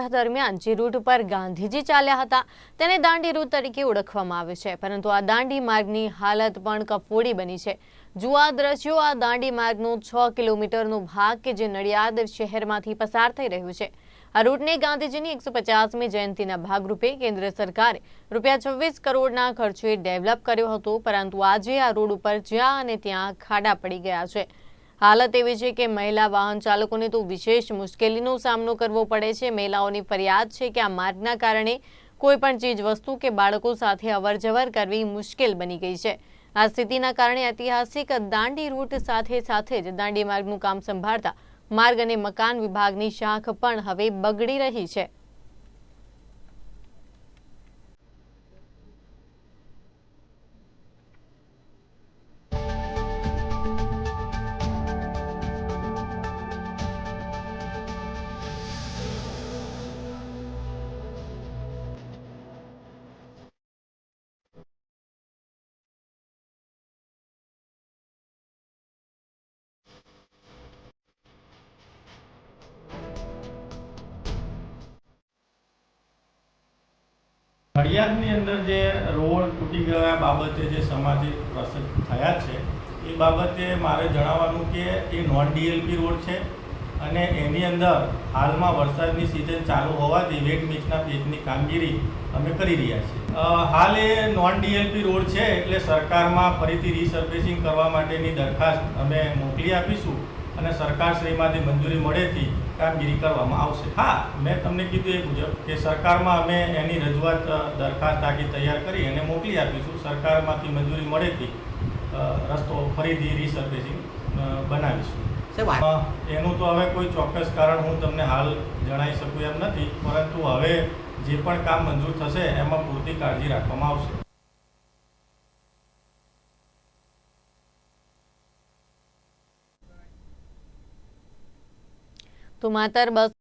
દરમિયાન જે રૂટ પર ગાંધીજી ચાલ્યા હતા. તેને દાંડી રૂટ તરીકે ઓળખવામાં આવે છે. પરંતુ આ દાંડી માર્ગની હાલત પણ કફોડી બની છે. જુઓ આ દ્રશ્યો, આ દાંડી માર્ગનો છ કિલોમીટરનો ભાગ કે જે નડિયાદ શહેરમાંથી પસાર થઈ રહ્યું છે. આ રૂટને ગાંધીજીની એકસો પચાસમી જયંતિના ભાગરૂપે કેન્દ્ર સરકારે રૂપિયા છવ્વીસ કરોડના ખર્ચે ડેવલપ કર્યો હતો. પરંતુ આજે આ રોડ ઉપર જ્યાં અને ત્યાં ખાડા પડી ગયા છે. હાલત એવી છે કે મહિલા વાહન ચાલકોને તો વિશેષ મુશ્કેલીનો સામનો કરવો પડે છે. મહિલાઓની ફરિયાદ છે કે આ માર્ગના કારણે કોઈ પણ ચીજ, વસ્તુ કે બાળકો સાથે અવરજવર કરવી મુશ્કેલ બની ગઈ છે. આ સ્થિતિના કારણે ઐતિહાસિક દાંડી રૂટ સાથે સાથે જ દાંડી માર્ગનું કામ સંભાળતા માર્ગ અને મકાન વિભાગની શાખ પણ હવે બગડી રહી છે. નડિયાદની અંદર જે રોડ તૂટી ગયા બાબતે જે સામાજિક પ્રસંગ થયા છે, એ બાબતે મારે જણાવવાનું કે એ નોન ડીએલપી રોડ છે અને એની અંદર હાલમાં વરસાદની સિઝન ચાલુ હોવાથી વેટ મિક્સના પેજની કામગીરી અમે કરી રહ્યા છીએ. હાલ એ નોન ડીએલપી રોડ છે એટલે સરકારમાં ફરીથી રીસર્ફેસિંગ કરવા માટેની દરખાસ્ત અમે મોકલી આપીશું. અને સરકારશ્રીમાંથી મંજૂરી મળેથી કામગીરી કરવામાં આવશે. હા મેં તમને કીધું એ મુજબ કે સરકારમાં અમે એની રજૂઆત દરખાસ્ત આખી તૈયાર કરી અને મોકલી આપીશું. સરકારમાંથી મંજૂરી મળેથી રસ્તો ફરીથી રીસર્ફેસિંગ બનાવીશું. એનું તો હવે કોઈ ચોક્કસ કારણ હું તમને હાલ જણાવી શકું એમ નથી પરંતુ હવે જે પણ કામ મંજૂર થશે એમાં પૂરતી કાળજી રાખવામાં આવશે. તો માતર બસ